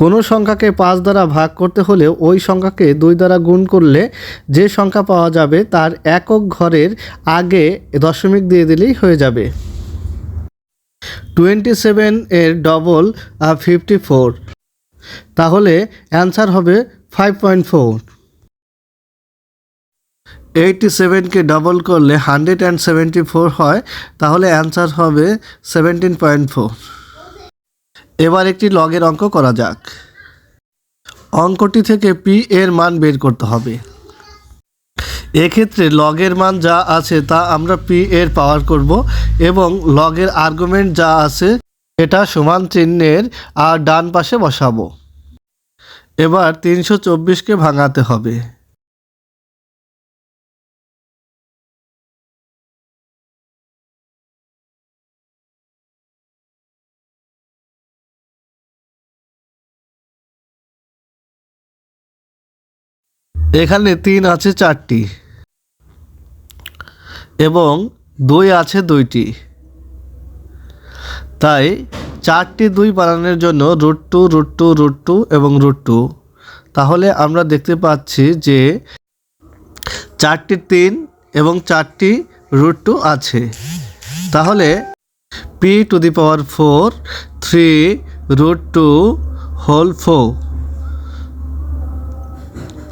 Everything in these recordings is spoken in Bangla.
কোনো সংখ্যাকে পাঁচ দ্বারা ভাগ করতে হলে ওই সংখ্যাকে দুই দ্বারা গুণ করলে যে সংখ্যা পাওয়া যাবে তার একক ঘরের আগে দশমিক দিয়ে দিলেই হয়ে যাবে। টোয়েন্টি সেভেন এর ডবল ফিফটি ফোর। তাহলে অ্যান্সার হবে ফাইভ পয়েন্ট ফোর। এইটটি সেভেনকে ডবল করলে হান্ড্রেড অ্যান্ড সেভেন্টি ফোর হয়, তাহলে অ্যান্সার হবে সেভেন্টিন পয়েন্ট ফোর। এবার একটি লগের অঙ্ক করা যাক। অঙ্কটি থেকে পি এর মান বের করতে হবে। এক্ষেত্রে লগের মান যা আছে তা আমরা পি এর পাওয়ার করব এবং লগের আর্গুমেন্ট যা আছে এটা সমান চিহ্নের আর ডান পাশে বসাবো। এবার তিনশো চব্বিশকে ভাঙাতে হবে। এখানে তিন আছে চারটি এবং দুই আছে দুইটি। তাই চারটি দুই বানানোর জন্য root two root two root two এবং রুট টু তাহলে আমরা দেখতে পাচ্ছি যে চারটি তিন এবং চারটি রুট টু আছে। তাহলে P to the power four three root two whole four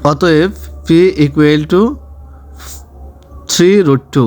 অতএব P equal to three root two